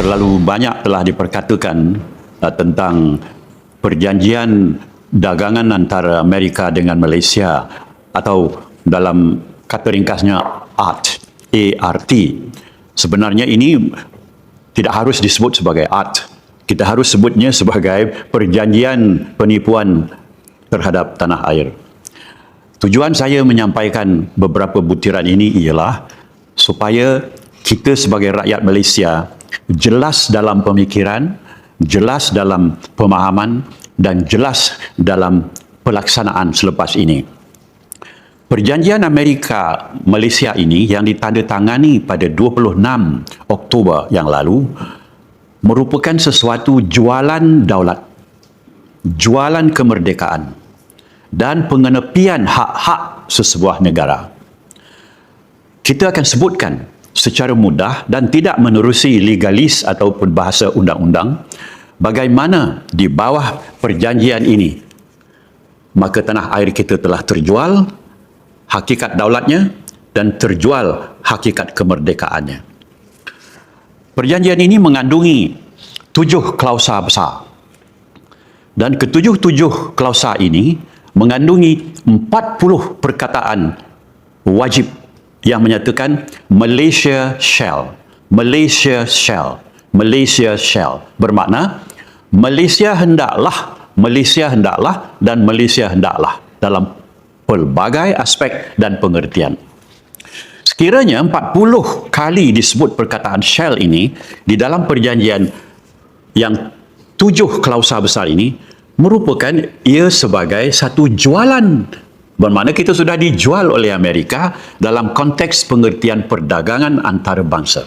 terlalu banyak telah diperkatakan uh, tentang perjanjian dagangan antara Amerika dengan Malaysia atau dalam kata ringkasnya ART, ART. Sebenarnya ini tidak harus disebut sebagai ART. Kita harus sebutnya sebagai perjanjian penipuan terhadap tanah air. Tujuan saya menyampaikan beberapa butiran ini ialah supaya kita sebagai rakyat Malaysia jelas dalam pemikiran, jelas dalam pemahaman dan jelas dalam pelaksanaan selepas ini. Perjanjian Amerika Malaysia ini yang ditandatangani pada 26 Oktober yang lalu merupakan sesuatu jualan daulat, jualan kemerdekaan dan pengenepian hak-hak sesebuah negara. Kita akan sebutkan secara mudah dan tidak menerusi legalis ataupun bahasa undang-undang bagaimana di bawah perjanjian ini maka tanah air kita telah terjual hakikat daulatnya dan terjual hakikat kemerdekaannya. Perjanjian ini mengandungi tujuh klausa besar. Dan ketujuh-tujuh klausa ini mengandungi 40 perkataan wajib yang menyatakan Malaysia shall. Malaysia shall. Malaysia shall. Bermakna Malaysia hendaklah, Malaysia hendaklah dan Malaysia hendaklah dalam pelbagai aspek dan pengertian. Sekiranya 40 kali disebut perkataan shall ini di dalam perjanjian yang tujuh klausa besar ini merupakan ia sebagai satu jualan bermakna kita sudah dijual oleh Amerika dalam konteks pengertian perdagangan antarabangsa.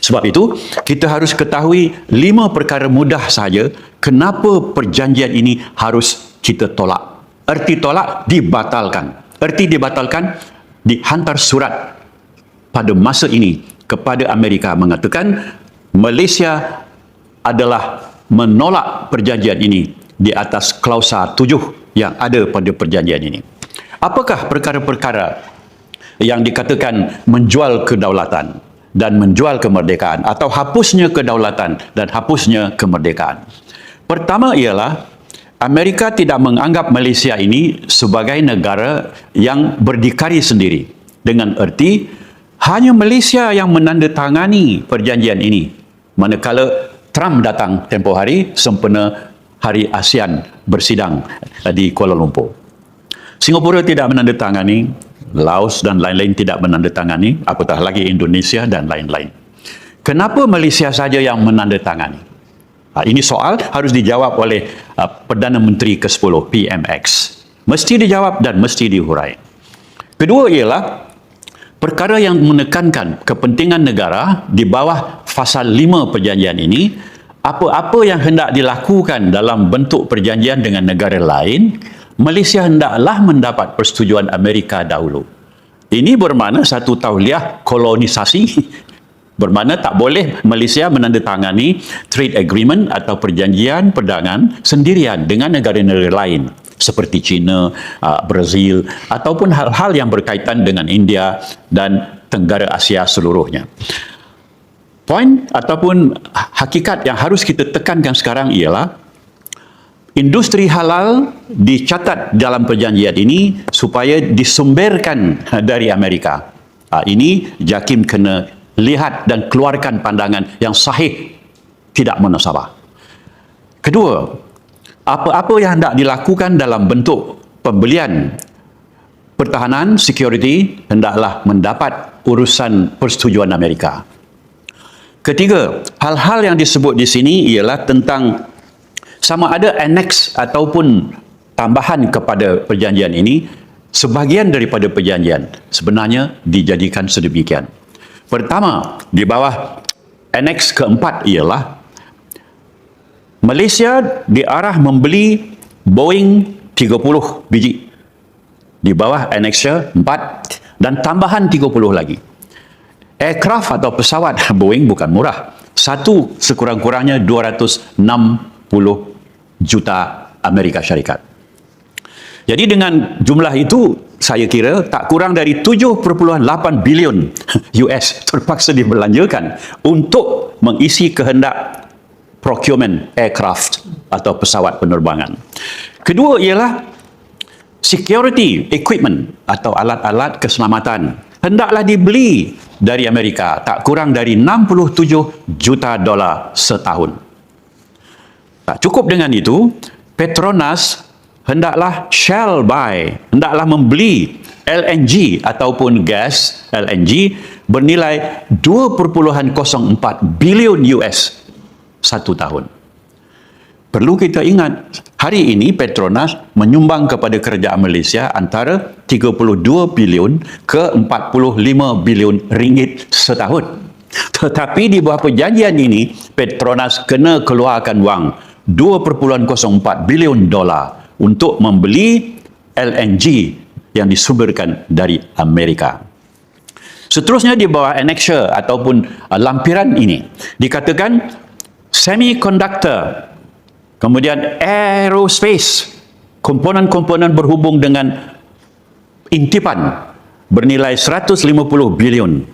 Sebab itu, kita harus ketahui lima perkara mudah saja kenapa perjanjian ini harus kita tolak. Erti tolak, dibatalkan. Erti dibatalkan, dihantar surat pada masa ini kepada Amerika mengatakan Malaysia adalah menolak perjanjian ini di atas klausa tujuh yang ada pada perjanjian ini. Apakah perkara-perkara yang dikatakan menjual kedaulatan dan menjual kemerdekaan atau hapusnya kedaulatan dan hapusnya kemerdekaan? Pertama ialah Amerika tidak menganggap Malaysia ini sebagai negara yang berdikari sendiri dengan erti hanya Malaysia yang menandatangani perjanjian ini manakala Trump datang tempoh hari sempena hari ASEAN bersidang di Kuala Lumpur. Singapura tidak menandatangani, Laos dan lain-lain tidak menandatangani, apatah lagi Indonesia dan lain-lain. Kenapa Malaysia saja yang menandatangani? Ha, ini soal harus dijawab oleh uh, Perdana Menteri ke-10 PMX. Mesti dijawab dan mesti dihurai. Kedua ialah perkara yang menekankan kepentingan negara di bawah fasal 5 perjanjian ini apa-apa yang hendak dilakukan dalam bentuk perjanjian dengan negara lain Malaysia hendaklah mendapat persetujuan Amerika dahulu. Ini bermakna satu tauliah kolonisasi. Bermakna tak boleh Malaysia menandatangani trade agreement atau perjanjian perdagangan sendirian dengan negara-negara lain seperti China, uh, Brazil ataupun hal-hal yang berkaitan dengan India dan Tenggara Asia seluruhnya. Poin ataupun hakikat yang harus kita tekankan sekarang ialah industri halal dicatat dalam perjanjian ini supaya disumberkan dari Amerika. Ha, ini JAKIM kena lihat dan keluarkan pandangan yang sahih tidak menasabah. Kedua, apa-apa yang hendak dilakukan dalam bentuk pembelian pertahanan, security, hendaklah mendapat urusan persetujuan Amerika. Ketiga, hal-hal yang disebut di sini ialah tentang sama ada annex ataupun tambahan kepada perjanjian ini sebahagian daripada perjanjian sebenarnya dijadikan sedemikian. Pertama, di bawah annex keempat ialah Malaysia diarah membeli Boeing 30 biji di bawah annexure 4 dan tambahan 30 lagi. Aircraft atau pesawat Boeing bukan murah. Satu sekurang-kurangnya 260 juta Amerika Syarikat. Jadi dengan jumlah itu saya kira tak kurang dari 7.8 bilion US terpaksa dibelanjakan untuk mengisi kehendak procurement aircraft atau pesawat penerbangan. Kedua ialah security equipment atau alat-alat keselamatan hendaklah dibeli dari Amerika tak kurang dari 67 juta dolar setahun. Tak cukup dengan itu, Petronas hendaklah Shell buy, hendaklah membeli LNG ataupun gas LNG bernilai 2.04 bilion US satu tahun. Perlu kita ingat, hari ini Petronas menyumbang kepada kerajaan Malaysia antara 32 bilion ke 45 bilion ringgit setahun. Tetapi di bawah perjanjian ini, Petronas kena keluarkan wang 2.04 bilion dolar untuk membeli LNG yang disumberkan dari Amerika. Seterusnya di bawah annexure ataupun uh, lampiran ini dikatakan semiconductor kemudian aerospace komponen-komponen berhubung dengan intipan bernilai 150 bilion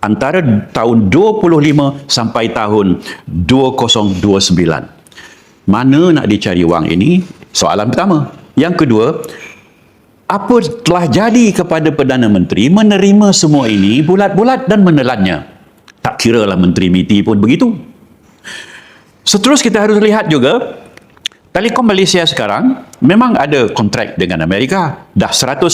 antara tahun 25 sampai tahun 2029 mana nak dicari wang ini Soalan pertama. Yang kedua, apa telah jadi kepada Perdana Menteri menerima semua ini bulat-bulat dan menelannya? Tak kira lah Menteri MITI pun begitu. Seterus kita harus lihat juga, Telekom Malaysia sekarang memang ada kontrak dengan Amerika. Dah 119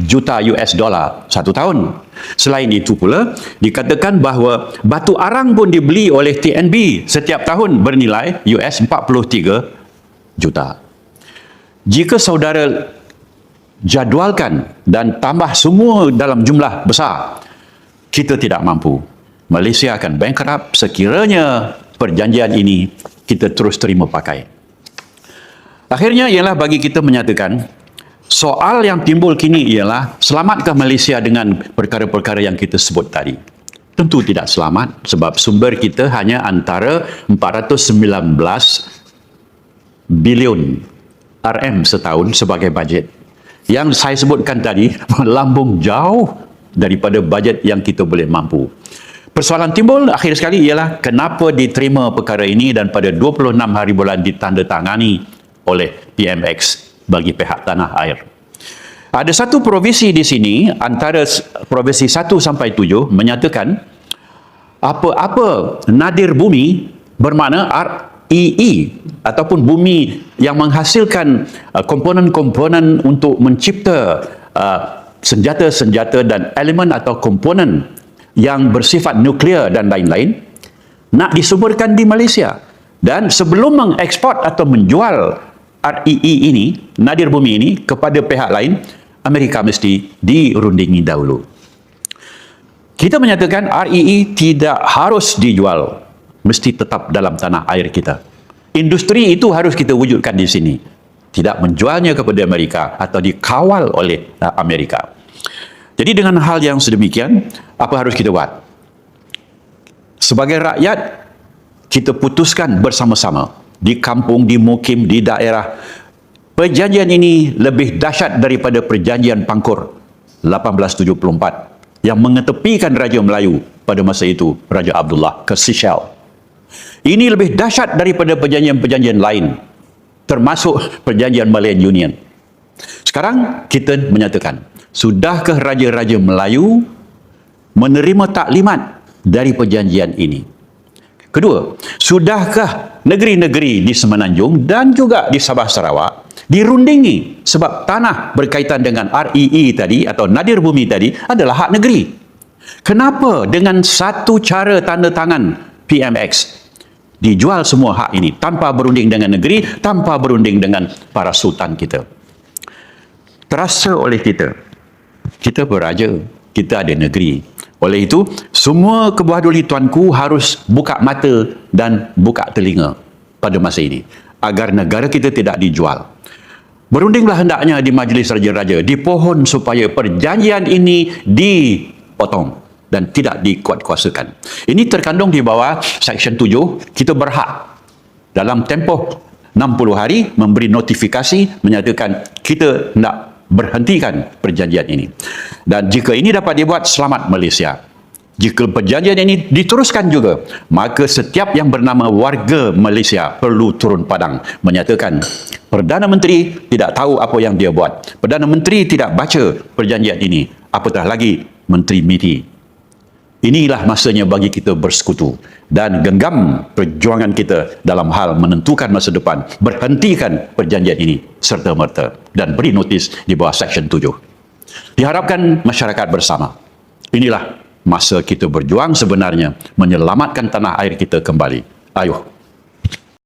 juta US dollar satu tahun. Selain itu pula, dikatakan bahawa batu arang pun dibeli oleh TNB setiap tahun bernilai US 43 juta. Jika saudara jadualkan dan tambah semua dalam jumlah besar, kita tidak mampu. Malaysia akan bankrupt sekiranya perjanjian ini kita terus terima pakai. Akhirnya ialah bagi kita menyatakan soal yang timbul kini ialah selamatkah Malaysia dengan perkara-perkara yang kita sebut tadi? Tentu tidak selamat sebab sumber kita hanya antara 419 bilion RM setahun sebagai bajet. Yang saya sebutkan tadi melambung jauh daripada bajet yang kita boleh mampu. Persoalan timbul akhir sekali ialah kenapa diterima perkara ini dan pada 26 hari bulan ditandatangani oleh PMX bagi pihak tanah air. Ada satu provisi di sini antara provisi 1 sampai 7 menyatakan apa-apa nadir bumi bermakna EE ataupun bumi yang menghasilkan uh, komponen-komponen untuk mencipta uh, senjata-senjata dan elemen atau komponen yang bersifat nuklear dan lain-lain nak disuburkan di Malaysia dan sebelum mengekspor atau menjual REE ini nadir bumi ini kepada pihak lain Amerika mesti dirundingi dahulu kita menyatakan REE tidak harus dijual mesti tetap dalam tanah air kita. Industri itu harus kita wujudkan di sini. Tidak menjualnya kepada Amerika atau dikawal oleh uh, Amerika. Jadi dengan hal yang sedemikian, apa harus kita buat? Sebagai rakyat, kita putuskan bersama-sama di kampung, di mukim, di daerah. Perjanjian ini lebih dahsyat daripada perjanjian Pangkur 1874 yang mengetepikan Raja Melayu pada masa itu, Raja Abdullah ke Seychelles. Ini lebih dahsyat daripada perjanjian-perjanjian lain termasuk perjanjian Malayan Union. Sekarang kita menyatakan, sudahkah raja-raja Melayu menerima taklimat dari perjanjian ini? Kedua, sudahkah negeri-negeri di Semenanjung dan juga di Sabah Sarawak dirundingi sebab tanah berkaitan dengan REE tadi atau nadir bumi tadi adalah hak negeri? Kenapa dengan satu cara tanda tangan PMX dijual semua hak ini tanpa berunding dengan negeri, tanpa berunding dengan para sultan kita. Terasa oleh kita, kita beraja, kita ada negeri. Oleh itu, semua kebuah duli tuanku harus buka mata dan buka telinga pada masa ini agar negara kita tidak dijual. Berundinglah hendaknya di majlis raja-raja, di pohon supaya perjanjian ini dipotong dan tidak dikuatkuasakan. Ini terkandung di bawah Seksyen 7, kita berhak dalam tempoh 60 hari memberi notifikasi menyatakan kita nak berhentikan perjanjian ini. Dan jika ini dapat dibuat, selamat Malaysia. Jika perjanjian ini diteruskan juga, maka setiap yang bernama warga Malaysia perlu turun padang menyatakan Perdana Menteri tidak tahu apa yang dia buat. Perdana Menteri tidak baca perjanjian ini. Apatah lagi Menteri MITI. Inilah masanya bagi kita bersekutu dan genggam perjuangan kita dalam hal menentukan masa depan. Berhentikan perjanjian ini serta-merta dan beri notis di bawah Seksyen 7. Diharapkan masyarakat bersama. Inilah masa kita berjuang sebenarnya menyelamatkan tanah air kita kembali. Ayuh,